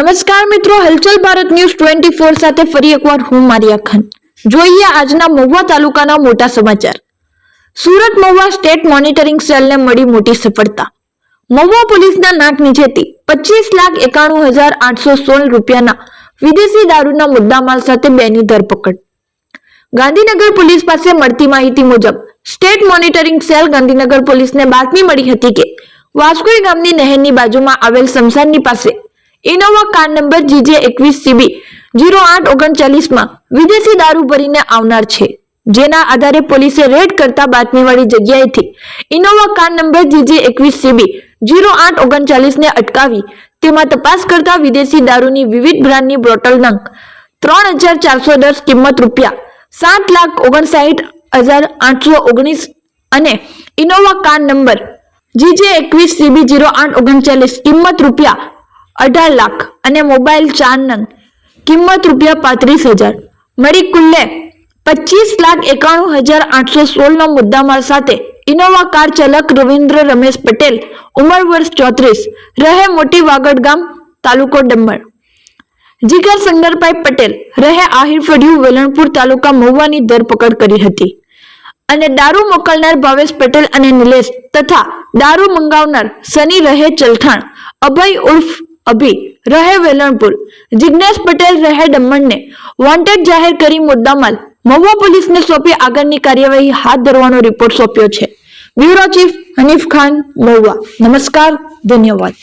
નમસ્કાર મિત્રો, હલચલ ભારત ન્યૂઝ ટ્વેન્ટી ફોર સાથે ફરી એકવાર હું મારિયા ખાન જોઈએ આજના મહુવા તાલુકાના મોટા સમાચાર. સુરત મહુવા સ્ટેટ મોનિટરિંગ સેલને મળી મોટી સફળતા. મહુવા પોલીસના નાક નીચેથી પચીસ લાખ એકાણું હજાર આઠસો સોળ રૂપિયાના વિદેશી દારૂના મુદ્દામાલ સાથે બેની ધરપકડ. ગાંધીનગર પોલીસ પાસે મળતી માહિતી મુજબ, સ્ટેટ મોનિટરિંગ સેલ ગાંધીનગર પોલીસને બાતમી મળી હતી કે વાસ્કોઈ ગામની નહેરની બાજુમાં આવેલ સમસાનની પાસે ઇનોવા કાર નંબર જીજે એકવીસ સીબી જીરો આઠ ઓગણચાલીસમાં વિદેશી દારૂ ભરીને આવનાર છે. જેના આધારે પોલીસે રેડ કરતા બાતમીવાળી જગ્યાએથી ઇનોવા કાર નંબર જીજે એકવીસ સીબી જીરો આઠ ઓગણચાલીસને અટકાવી તેમાં તપાસ કરતા વિદેશી દારૂની વિવિધ બ્રાન્ડની બોટલ નંગ ત્રણ હજાર ચારસો દસ કિંમત રૂપિયા, સાત લાખ ઓગણસાઠ હજાર આઠસો ઓગણીસ અને ઇનોવા કાર નંબર જીજે એકવીસ સીબી જીરો આઠ ઓગણચાલીસ કિંમત રૂપિયા અઢાર લાખ અને મોબાઈલ ચાર નંગ કિંમત રૂપિયા પાંત્રીસ હજાર. મળી કુલ્લે પચીસ લાખ એકાણું હજાર આઠસો સોળનો મુદ્દામાલ સાથે ઇનોવા કાર ચાલક રવિન્દ્ર રમેશ પટેલ, ઉંમર વર્ષ ચોત્રીસ, રહે મોટી વાગડ ગામ, તાલુકો ડમણ જીગર સંગરભાઈ પટેલ, રહે આહિર ફળિયું, વેલણપુર તાલુકા મહુવાની ધરપકડ કરી હતી. અને દારૂ મોકલનાર ભાવેશ પટેલ અને નિલેશ તથા દારૂ મંગાવનાર સની રહે ચલથાણ, અભય ઉર્ફ અભી, રહે વેલણપુર. જિજ્ઞેશ પટેલ રહે દમણને. વોન્ટેડ જાહેર કરી મુદ્દામાલ. મહુવા પોલીસને સોંપી આગળની કાર્યવાહી હાથ ધરવાનો રિપોર્ટ સોંપ્યો છે. Bureau chief Hanif Khan, Mahuva. નમસ્કાર, ધન્યવાદ.